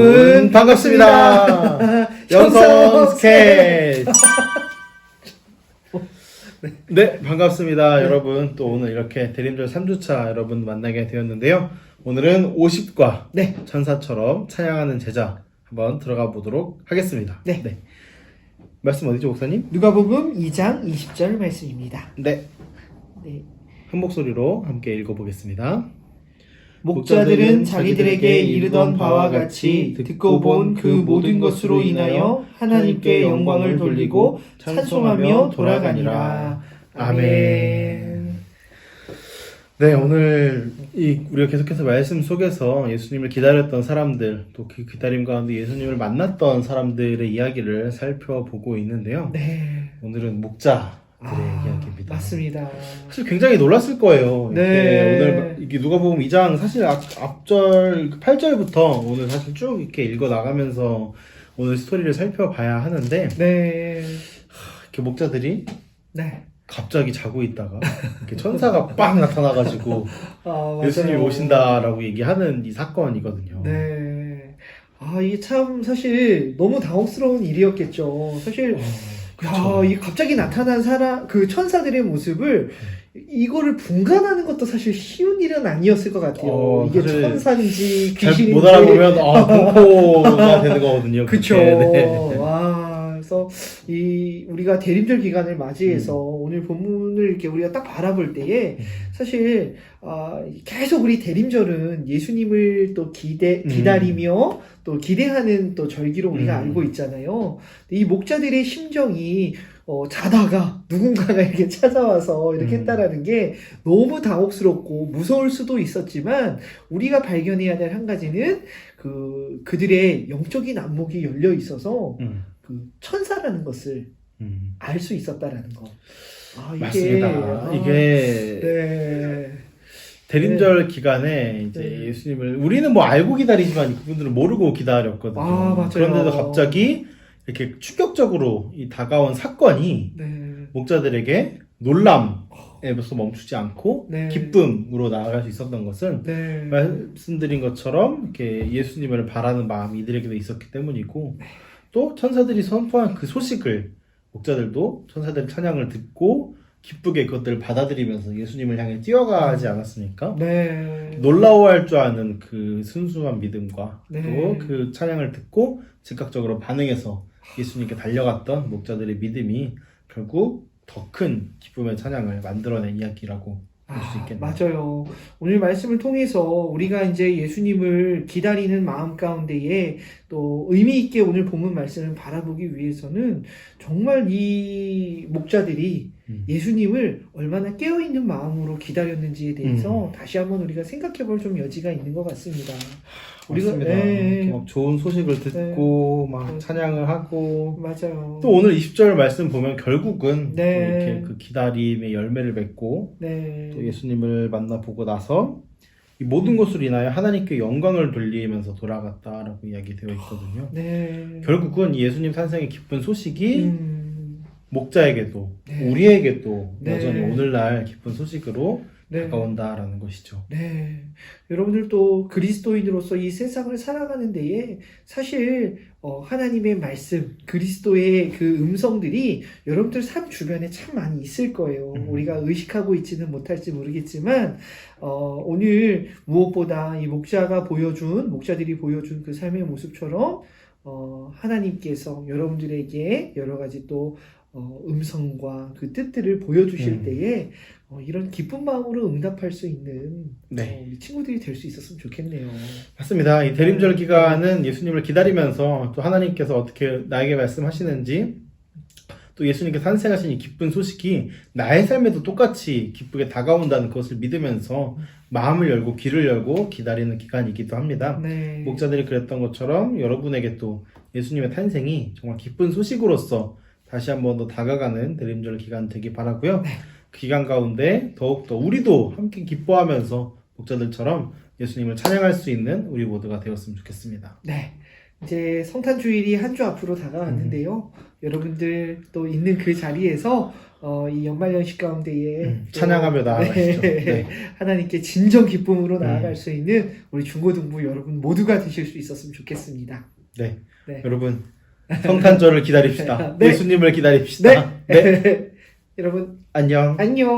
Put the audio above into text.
여러분 반갑습니다. 영성 스케치. 네 반갑습니다 여러분 또 오늘 이렇게 대림절 3주차 여러분 만나게 되었는데요 오늘은 50과 네. 천사처럼 찬양하는 제자 한번 들어가 보도록 하겠습니다 네. 말씀 어디죠 목사님? 누가복음 2장 20절 말씀입니다. 네 네. 한 목소리로 함께 읽어보겠습니다 목자들은 자기들에게 이르던 바와 같이 듣고 본 그 모든 것으로 인하여 하나님께 영광을 돌리고 찬송하며 돌아가니라. 아멘. 네, 오늘 이 우리가 계속해서 말씀 속에서 예수님을 기다렸던 사람들, 또 그 기다림 가운데 예수님을 만났던 사람들의 이야기를 살펴보고 있는데요. 네. 오늘은 목자 들의 아, 이야기입니다. 맞습니다. 사실 굉장히 놀랐을 거예요. 네. 이렇게 오늘 이게 누가 보면 2장 사실 앞, 앞절 8절부터 오늘 사실 쭉 이렇게 읽어 나가면서 오늘 스토리를 살펴봐야 하는데 네. 이렇게 목자들이 네. 갑자기 자고 있다가 이렇게 천사가 빵 나타나가지고 아. 예수님이 오신다라고 얘기하는 이 사건이거든요. 네. 아, 이게 참 사실 너무 당혹스러운 일이었겠죠. 사실 어, 야, 이 갑자기 나타난 사람, 그 천사들의 모습을 이거를 분간하는 것도 사실 쉬운 일은 아니었을 것 같아요. 어, 이게 사실 천사인지 귀신인지. 잘못 알아보면 아 공포가 되는 거거든요. 그쵸. 그게. 네. 와, 그래서 이 우리가 대림절 기간을 맞이해서 오늘 본문을 이렇게 우리가 딱 바라볼 때에 음. 사실 아, 계속 우리 대림절은 예수님을 또 기대 음. 기다리며 또 기대하는 또 절기로 우리가 음. 알고 있잖아요. 이 목자들의 심정이 어, 자다가 누군가가 이렇게 찾아와서 이렇게 음. 했다라는 게 너무 당혹스럽고 무서울 수도 있었지만 우리가 발견해야 될 한 가지는 그 그들의 영적인 안목이 열려 있어서 음, 그 천 사라는 것을 음. 알수 있었다라는 거. 아, 이게 맞습니다. 아, 이게 네. 대림절 기간에 이제 네. 예수님을 우리는 뭐 알고 기다리지만 그분들은 모르고 기다렸거든요. 아. 그런데도 갑자기 이렇게 충격적으로 이 다가온 사건이 네. 목자들에게 놀람에서 멈추지 않고 네. 기쁨으로 나아갈 수 있었던 것은 네. 말씀드린 것처럼 이렇게 예수님을 바라는 마음이 이들에게도 있었기 때문이고 네. 또 천사들이 선포한 그 소식을 목자들도 천사들의 찬양을 듣고 기쁘게 그것들을 받아들이면서 예수님을 향해 뛰어가지 않았습니까? 네. 놀라워할 줄 아는 그 순수한 믿음과 네. 또그 찬양을 듣고 즉각적으로 반응해서 예수님께 달려갔던 목자들의 믿음이 결국 더 큰 기쁨의 찬양을 만들어낸 이야기라고 볼 수 아, 있겠네요. 맞아요. 오늘 말씀을 통해서 우리가 이제 예수님을 기다리는 마음 가운데에 또 의미 있게 오늘 본문 말씀을 바라보기 위해서는 정말 이 목자들이 음. 예수님을 얼마나 깨어있는 마음으로 기다렸는지에 대해서 음. 다시 한번 우리가 생각해 볼 좀 여지가 있는 것 같습니다. 맞습니다. 네. 막 좋은 소식을 듣고 막 네. 찬양을 하고 맞아요. 또 오늘 20절 말씀 보면 결국은 네. 또 이렇게 그 기다림의 열매를 맺고 네. 또 예수님을 만나보고 나서 이 모든 것으로 인하여 하나님께 영광을 돌리면서 돌아갔다라고 이야기 되어 있거든요. 네. 결국은 이 예수님 탄생의 기쁜 소식이 음, 목자에게도 네. 우리에게도 네. 여전히 오늘날 기쁜 소식으로 네. 다가온다라는 것이죠. 네. 여러분들도 그리스도인으로서 이 세상을 살아가는 데에 사실 어, 하나님의 말씀, 그리스도의 그 음성들이 여러분들 삶 주변에 참 많이 있을 거예요. 음. 우리가 의식하고 있지는 못할지 모르겠지만 어, 오늘 무엇보다 이 목자가 보여준 목자들이 보여준 그 삶의 모습처럼 어, 하나님께서 여러분들에게 여러 가지 또 어, 음성과 그 뜻들을 보여주실 음. 때에 어, 이런 기쁜 마음으로 응답할 수 있는 네. 어, 우리 친구들이 될 수 있었으면 좋겠네요. 맞습니다. 이 대림절 네. 기간은 예수님을 기다리면서 또 하나님께서 어떻게 나에게 말씀하시는지 또 예수님께 탄생하신 이 기쁜 소식이 나의 삶에도 똑같이 기쁘게 다가온다는 것을 믿으면서 마음을 열고 귀를 열고 기다리는 기간이기도 합니다. 네. 목자들이 그랬던 것처럼 여러분에게 또 예수님의 탄생이 정말 기쁜 소식으로서 다시 한번 더 다가가는 드림절 기간 되길 바라고요. 네. 그 기간 가운데 더욱더 우리도 함께 기뻐하면서 목자들처럼 예수님을 찬양할 수 있는 우리 모두가 되었으면 좋겠습니다. 네. 이제 성탄 주일이 한 주 앞으로 다가왔는데요. 음. 여러분들 또 있는 그 자리에서 어, 이 연말연시 가운데에 음, 찬양하며 나아가시죠. 네. 네. 하나님께 진정 기쁨으로 음. 나아갈 수 있는 우리 중고등부 여러분 모두가 되실 수 있었으면 좋겠습니다. 네. 네. 여러분 성탄절을 기다립시다. 네. 예수님을 기다립시다. 네. 네. 여러분 안녕. 안녕.